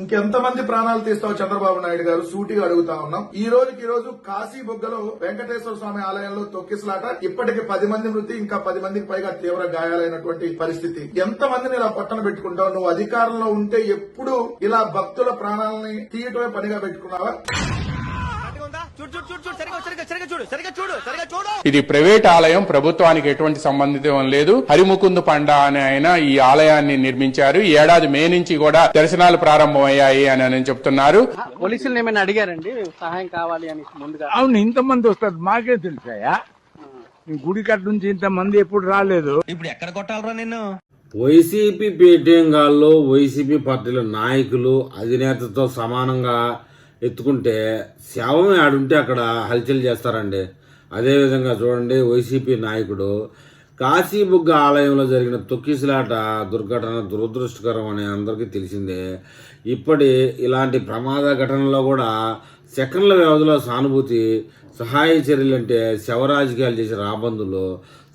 ఇంకెంతమంది ప్రాణాలు తీస్తావు చంద్రబాబు నాయుడు గారు? సూటిగా అడుగుతా ఉన్నాం. ఈ రోజుకి ఈ రోజు కాశీ బుగ్గలో వెంకటేశ్వర స్వామి ఆలయంలో తొక్కిసలాట. ఇప్పటికి పది మంది మృతి ఇంకా పది మందికి పైగా తీవ్ర గాయాలైనటువంటి పరిస్థితి. ఎంత మందిని ఇలా పట్టణ పెట్టుకుంటావు? నువ్వు అధికారంలో ఉంటే ఎప్పుడు ఇలా భక్తుల ప్రాణాలని తీయటమే పనిగా పెట్టుకున్నావా? ఇది ప్రైవేట్ ఆలయం ప్రభుత్వానికి ఎటువంటి సంబంధితం లేదు. హరిముకుంద్ పండ అనే ఆయన ఈ ఆలయాన్ని నిర్మించారు. ఈ ఏడాది మే నుంచి కూడా దర్శనాలు ప్రారంభమయ్యాయి అని ఆయన చెప్తున్నారు. పోలీసులు ఏమైనా అడిగారండి? సహాయం కావాలి అని ముందుగా. అవును ఇంతమంది వస్తారు. మాకే తెలుసాయా గుడి కట్ట నుంచి ఇంతమంది ఎప్పుడు రాలేదు. ఇప్పుడు ఎక్కడ కొట్టాలరా నిన్ను? వైసీపీ పేటీఎంగాల్లో వైసీపీ పార్టీల నాయకులు అధినేతతో సమానంగా ఎత్తుకుంటే శవం ఆడుంటే అక్కడ హల్చల్ చేస్తారండి. అదేవిధంగా చూడండి వైసీపీ నాయకుడు కాశీబుగ్గ ఆలయంలో జరిగిన తొక్కిసలాట దుర్ఘటన దురదృష్టకరం అని అందరికీ తెలిసిందే. ఇప్పటి ఇలాంటి ప్రమాద ఘటనలో కూడా సెకండ్ల వ్యవధిలో సానుభూతి సహాయ చర్యలు అంటే శవ రాజకీయాలు చేసే రాబందులు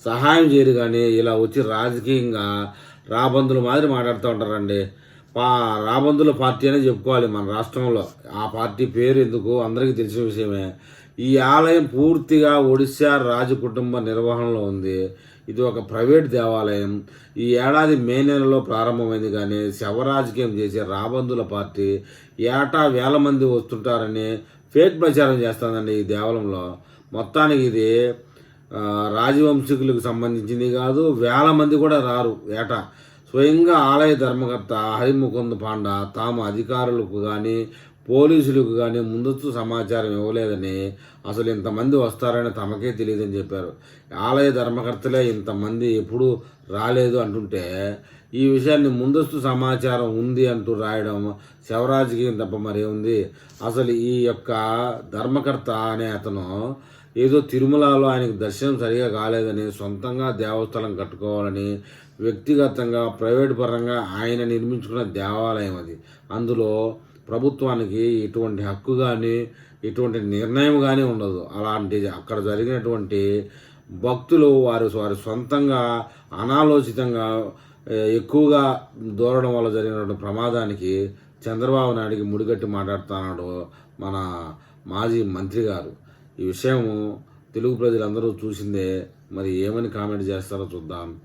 సహాయం చేయరు కానీ ఇలా వచ్చి రాజకీయంగా రాబందులు మాదిరి మాట్లాడుతూ ఉంటారండి. రాబందుల పార్టీ అనే చెప్పుకోవాలి మన రాష్ట్రంలో. ఆ పార్టీ పేరు ఎందుకు? అందరికీ తెలిసిన విషయమే. ఈ ఆలయం పూర్తిగా ఒడిశా రాజు కుటుంబ నిర్వహణలో ఉంది. ఇది ఒక ప్రైవేట్ దేవాలయం. ఈ ఏడాది మే నెలలో ప్రారంభమైంది కానీ శవరాజకీయం చేసే రాబందుల పార్టీ ఏటా వేల మంది వస్తుంటారని ఫేక్ ప్రచారం చేస్తుందండి ఈ దేవాలయంలో. మొత్తానికి ఇది రాజవంశీకులకు సంబంధించింది కాదు వేల మంది కూడా రారు ఏటా. స్వయంగా ఆలయ ధర్మకర్త హరిముకుంద్ పాండ తాము అధికారులకు కానీ పోలీసులకు కానీ ముందస్తు సమాచారం ఇవ్వలేదని అసలు ఇంతమంది వస్తారని తమకే తెలియదని చెప్పారు. ఆలయ ధర్మకర్తలే ఇంతమంది ఎప్పుడు రాలేదు అంటుంటే ఈ విషయాన్ని ముందస్తు సమాచారం ఉంది అంటూ రాయడం శవరాజకీయం తప్ప మరేముంది? అసలు ఈ యొక్క ధర్మకర్త అనే అతను ఏదో తిరుమలలో ఆయనకు దర్శనం సరిగా కాలేదని సొంతంగా దేవస్థలం కట్టుకోవాలని వ్యక్తిగతంగా ప్రైవేట్ పరంగా ఆయన నిర్మించుకున్న దేవాలయం అది. అందులో ప్రభుత్వానికి ఎటువంటి హక్కు కానీ ఎటువంటి నిర్ణయం కానీ ఉండదు. అలాంటి అక్కడ జరిగినటువంటి భక్తులు వారు వారి సొంతంగా అనాలోచితంగా ఎక్కువగా దూరడం వల్ల జరిగినటువంటి ప్రమాదానికి చంద్రబాబు నాయుడికి ముడిగట్టి మాట్లాడుతున్నాడు మన మాజీ మంత్రి గారు. ఈ విషయము తెలుగు ప్రజలందరూ చూసిందే. మరి ఏమని కామెంట్ చేస్తారో చూద్దాం.